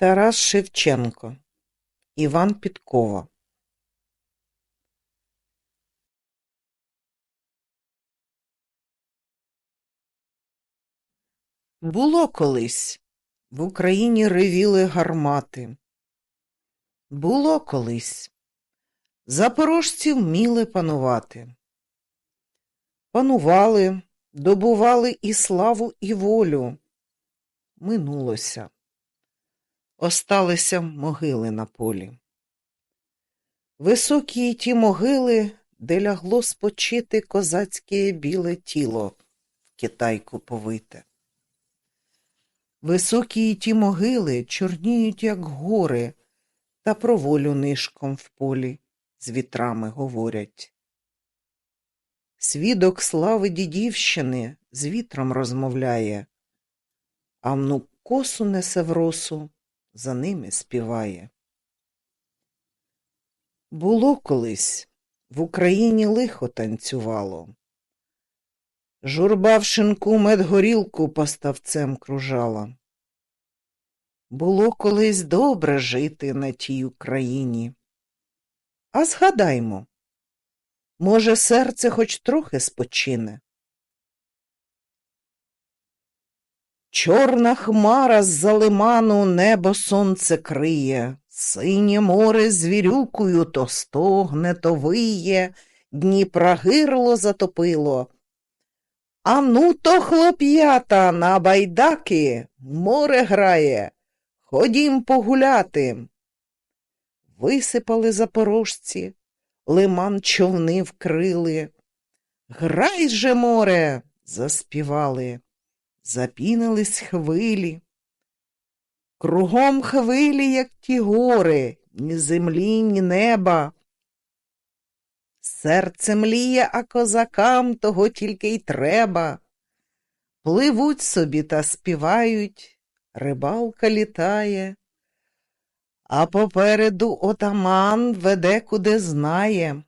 Тарас Шевченко, Іван Підкова. Було колись в Україні ревіли гармати. Було колись запорожці вміли панувати. Панували, добували і славу, і волю. Минулося. Осталися могили на полі. Високі й ті могили, де лягло спочити козацьке біле тіло в китайку повите. Високі й ті могили чорніють, як гори, та про волю нишком в полі з вітрами говорять. Свідок слави дідівщини з вітром розмовляє, а внук косу несе в росу, за ними співає. Було колись в Україні лихо танцювало. Журба в шинку медгорілку поставцем кружала. Було колись добре жити на тій Україні. А згадаймо, може, серце хоч трохи спочине. Чорна хмара з-за лиману небо сонце криє, синє море звірюкою то стогне, то виє, Дніпра гирло затопило. А ну то хлоп'ята на байдаки море грає. Ходім погуляти. Висипали запорожці, лиман човни вкрили. Грай же, море, заспівали, запінились хвилі. Кругом хвилі, як ті гори, ні землі, ні неба. Серце мліє, а козакам того тільки й треба. Пливуть собі та співають, рибалка літає, а попереду отаман веде куди знає.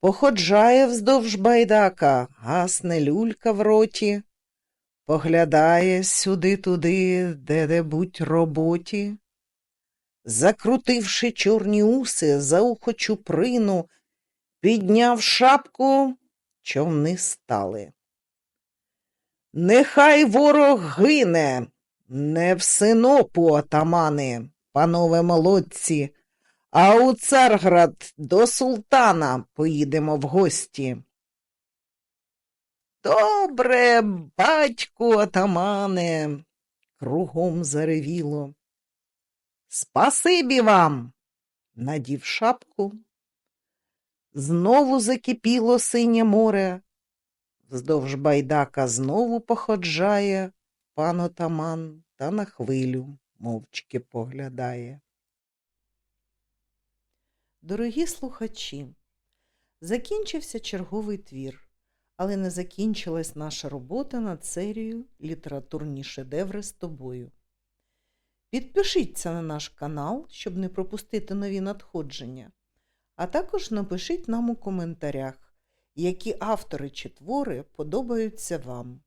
Походжає вздовж байдака, гасне люлька в роті, поглядає сюди-туди, де-де-будь роботі. Закрутивши чорні уси за ухо чуприну, Підняв шапку, човни стали. Нехай ворог гине, не в синопу отамани, панове молодці, а у Царград до султана поїдемо в гості. Добре, батьку отамане, кругом заревіло. Спасибі вам, надів шапку. Знову закипіло синє море. Вздовж байдака знову походжає пан отаман та на хвилю мовчки поглядає. Дорогі слухачі, закінчився черговий твір, але не закінчилась наша робота над серією Літературні шедеври з тобою. Підпишіться на наш канал, щоб не пропустити нові надходження. А також напишіть нам у коментарях, які автори чи твори подобаються вам.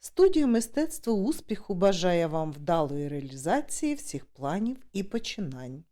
Студія мистецтва успіху бажає вам вдалої реалізації всіх планів і починань.